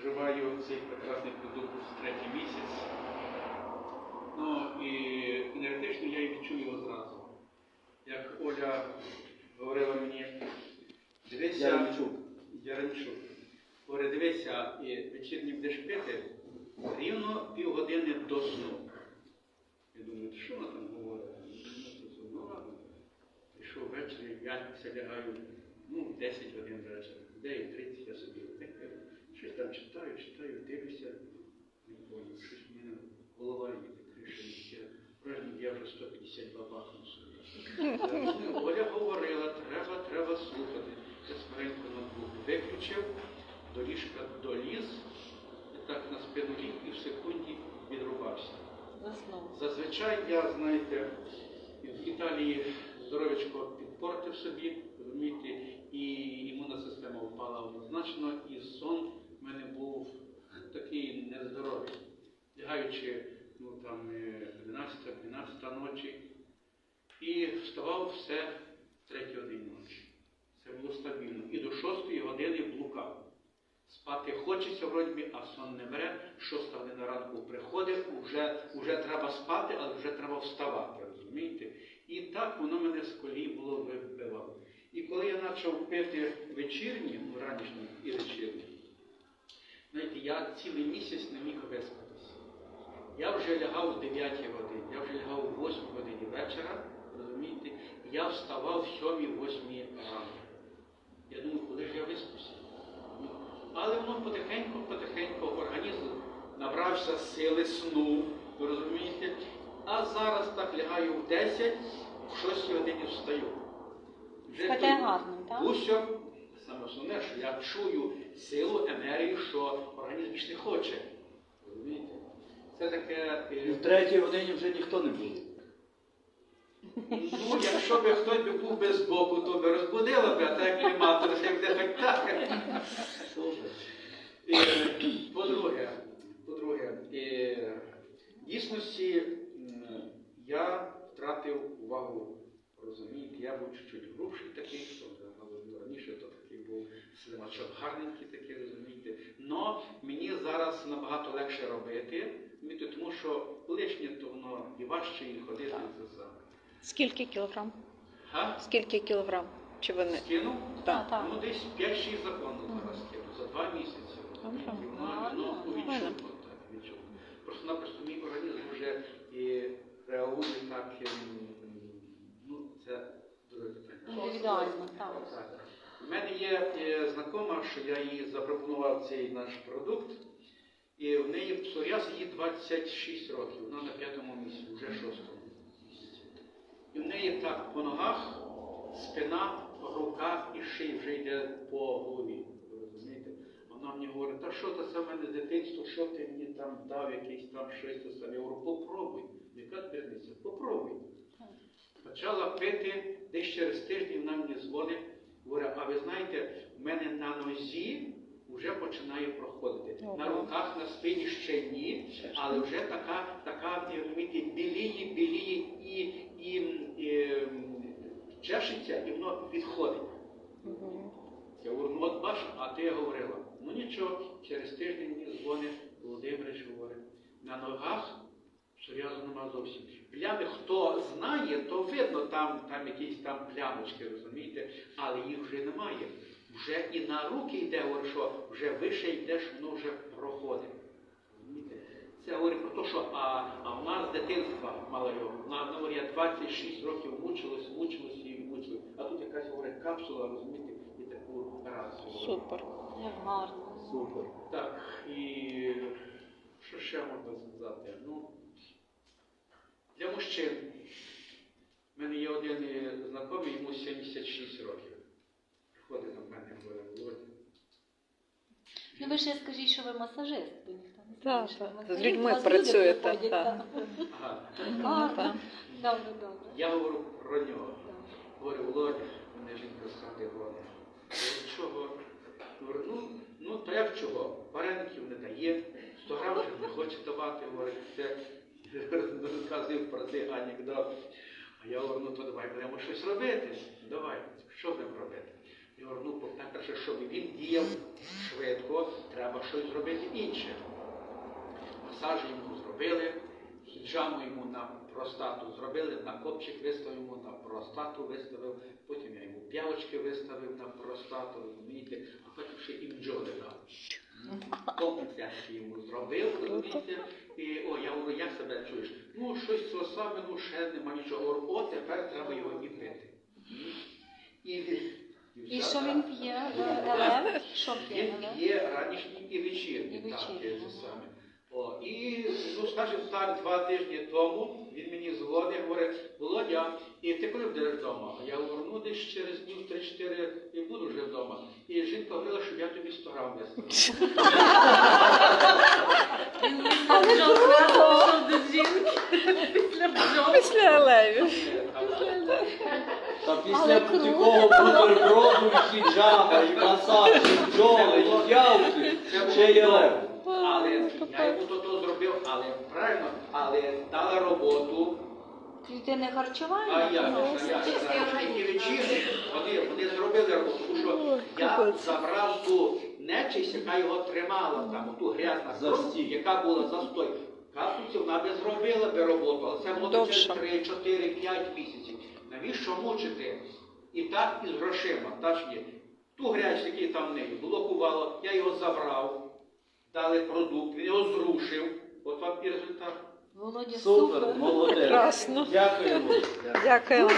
вживаю цей прекрасний продукт третій місяць. Ну і енергетично я і відчую його зразу. Як Оля говорила мені, дивися, Яремчук. Яремчук, говорить, дивися, і вечірні будеш пити рівно півгодини до сну. Я думаю, що вона там говорить? Ну. Пішов ввечері, я лягаю, ну, 10 годин вечора, 9.30 я собі щось там читаю, читаю, дивлюся, не понял, щось в мене голова криша їде. Враження, я вже 152 бахнув собі. Оля говорила, треба, треба слухати. Я смиренько ноутбук виключив, до ліжка доліз, і так на спину ліг і в секунді відрубався. Зазвичай я, знаєте, в Італії здоров'ячко підпортив собі, розумієте, і імунна система впала однозначно, і сон такий нездоровий. Лягаючи ну, там, 11-12 ночі, і вставав все 3 годині ночі. Це було стабільно. І до 6 години блукав. Спати хочеться вроді, а сон не бере. Шоста година ранку приходить, вже, вже треба спати, але вже треба вставати, розумієте? І так воно мене з колії було вибивало. І коли я почав пити вечірні, ну, ранішні і вечірні, я цілий місяць не міг виспатися. Я вже лягав о 9 годині, я вже лягав о 8 годині вечора, розумієте? Я вставав в 7-8 ранку. Я думаю, коли ж я виспуся? Але воно потихеньку, потихеньку організм набрався сили сну, ви розумієте? А зараз так лягаю в 10, в 6 годині встаю. Вже гарно, так? Усе, саме основне, що я чую силу, енергію, що організм більш не хоче. Розумієте? Це таке. е, І в третій годині вже ніхто не буде. Ну, якщо б хтось би був без боку, то би розбудила б, а так як мати, то все буде так. І, По-друге, по-друге, і, в дійсності м, я втратив увагу, розумієте, я був чуть-чуть грубший такий, що вже говорив раніше, то такий був слимачок гарненький такий, розумієте. Но мені зараз набагато легше робити, розумієте, тому що лишнє то воно і важче, і ходити це саме. Скільки кілограм? Га? Скільки кілограм? Чи ви не? Скинув? Так. так. Ну, десь 5-6 законів зараз скину, за два місяці. Добре. І воно, Гарно. ну, відчутно, так, відчутно. Просто-напросто мій організм вже і реагує так, ну, це друге питання. Індивідуально. У мене є е, знакома, що я їй запропонував цей наш продукт, і в неї псоріаз їй 26 років, вона на п'ятому місці, вже шостому місяці. І в неї так по ногах, спина, рука і шия вже йде по голові. Розумієте? Вона мені говорить, та що це саме не дитинство, що ти мені там дав якийсь там щось то саме. Я говорю, попробуй. Яка п'ятниця? Попробуй. Почала пити, десь через тиждень вона мені дзвонить, говорить, а ви знаєте, в мене на нозі вже починає проходити. На руках, на спині ще ні, але вже така, така розумієте, біліє, біліє і, і, і, м, чешеться, і воно відходить. Я говорю, ну от бач, а ти говорила. Ну нічого, через тиждень мені дзвонить Володимирич говорить, на ногах псоріазу нема зовсім. Плями, хто знає, то видно, там, там якісь там плямочки, розумієте, але їх вже немає. Вже і на руки йде, говорю, що вже вище йдеш, воно вже проходить. Це говорить про те, що а, а в нас з дитинства мала його. Вона говорить, я 26 років мучилась, мучилась і мучилась. А тут якась говорить капсула, розумієте, і таку раз. Супер. Гарно. Супер. Так, і що ще можна сказати? Ну, для мужчин. У мене є один е, знайомий, йому 76 років. Приходить до мене, говорить, Володя. Ну ви ще скажіть, що ви масажист, бо ніхто не знає, що ви так. З людьми вас люди працюєте, приходять, так. Ага. А, Ну, так. Добре, добре. Я говорю про нього. Говорю, Володя, мене жінка з хати гонить. Говорю, чого? Говорю, ну, ну та як чого? Вареників не дає, 100 грам вже не хоче давати, говорить, це розказує про цей анекдот. А я говорю, ну то давай будемо щось робити. Давай, що будемо робити? Я говорю, ну, по-перше, щоб він діяв швидко, треба щось зробити інше. Масаж йому зробили, джаму йому на простату зробили, на копчик виставив йому, на простату виставив, потім я йому п'явочки виставив на простату, розумієте, а потім ще і бджоли дав. Комплекс я йому зробив, розумієте, і о, я говорю, як себе чуєш? Ну, щось саме, ну ще нема нічого. О, тепер треба його і пити. І, І що він п'є? Елев? Що п'є? він Елев? є ранішній і вечірній, І так, вечірній, є саме. О, і, ну, скажімо так, два тижні тому він мені дзвонить, говорить, Володя, і ти коли будеш вдома? А я говорю, ну десь через днів 3-4 і буду вже вдома. І жінка говорила, щоб я тобі 100 грам виставив. До жінки. Після бджол. Після Елевів. Та після такого бутерброду, і хіджаба, і масаж, і бджоли, і явки, ще є лев. Але я йому то, то зробив, але правильно, але дала роботу. А харчування? я, Ну, а я, і вечірні, вони, вони зробили роботу, тому що я забрав ту нечисть, яка його тримала, там, ту грязна кров, Застій. яка була застой. Капсульці вона би зробила би роботу, але це було Довше. через 3, 4, 5 місяців. Навіщо мучити? І так і з грошима, так чи ні? Ту грязь, який там в неї блокувало, я його забрав, дали продукт, він його зрушив. От вам і результат. Володя, Супер, супер. молодець. Прекрасно. Дякуємо. Дякуємо.